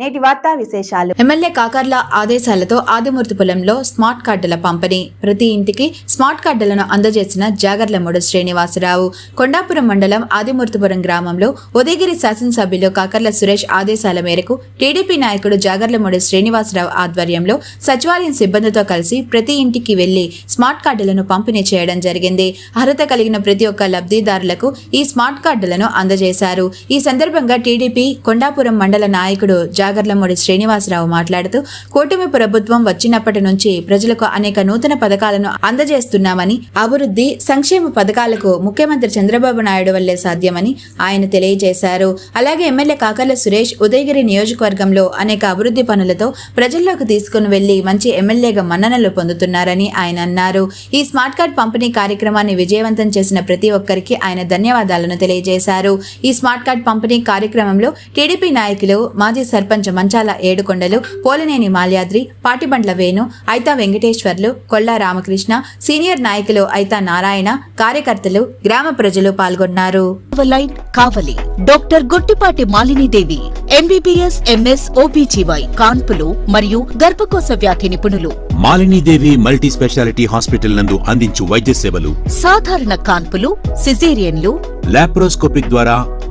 నేటి వార్తా విశేషాలు. ఎమ్మెల్యే కాకర్ల ఆదేశాలతో ఆదిమూర్తిపురంలో స్మార్ట్ కార్డుల పంపిణీ. ప్రతి ఇంటికి స్మార్ట్ కార్డులను అందజేసిన జాగర్లమూడు శ్రీనివాసరావు. కొండాపురం మండలం ఆదిమూర్తిపురం గ్రామంలో ఉదయగిరి శాసనసభ్యులు కాకర్ల సురేష్ ఆదేశాల మేరకు టీడీపీ నాయకుడు జాగర్లమూడి శ్రీనివాసరావు ఆధ్వర్యంలో సచివాలయం సిబ్బందితో కలిసి ప్రతి ఇంటికి వెళ్ళి స్మార్ట్ కార్డులను పంపిణీ చేయడం జరిగింది. అర్హత కలిగిన ప్రతి ఒక్క లబ్ధిదారులకు ఈ స్మార్ట్ కార్డులను అందజేశారు. ఈ సందర్భంగా టీడీపీ కొండాపురం మండల నాయకుడు జాగర్లమూడి శ్రీనివాసరావు మాట్లాడుతూ కూటమి ప్రభుత్వం వచ్చినప్పటి నుంచి ప్రజలకు అనేక నూతన పథకాలను అందజేస్తున్నామని అభివృద్ధి సంక్షేమ పథకాలకు ముఖ్యమంత్రి చంద్రబాబు నాయుడు వల్లే సాధ్యమని ఆయన తెలియజేశారు. అలాగే ఎమ్మెల్యే కాకర్ల సురేష్ ఉదయగిరి నియోజకవర్గంలో అనేక అభివృద్ధి పనులతో ప్రజల్లోకి తీసుకుని వెళ్ళి మంచి ఎమ్మెల్యేగా మన్ననలు పొందుతున్నారని ఆయన అన్నారు. ఈ స్మార్ట్ కార్డ్ పంపిణీ కార్యక్రమాన్ని విజయవంతం చేసిన ప్రతి ఒక్కరికి ఆయన ధన్యవాదాలను తెలియజేశారు. ఈ స్మార్ట్ కార్డ్ పంపిణీ కార్యక్రమంలో టీడీపీ నాయకులు మాజీ సర్పంచ్ మంచాల ఏడుకొండలు పోలినేని మాల్యాద్రి పాటిబండ్ల వేణు ఐతా వెంకటేశ్వర్లు కొల్లా రామకృష్ణ సీనియర్ నాయకులు ఐతా నారాయణ కార్యకర్తలు గ్రామ ప్రజలు పాల్గొన్నారు. Kavali doctor Guttipati Malinidevi MBBS MS OBGY కాన్పులు మరియు గర్భకోశ వ్యాధి నిపుణులు. మాలినీదేవి మల్టీ స్పెషాలిటీ హాస్పిటల్ నందు అందించు వైద్య సేవలు. సాధారణ కాన్పులు సిజేరియన్లు. లాప్రోస్కోపిక్ ద్వారా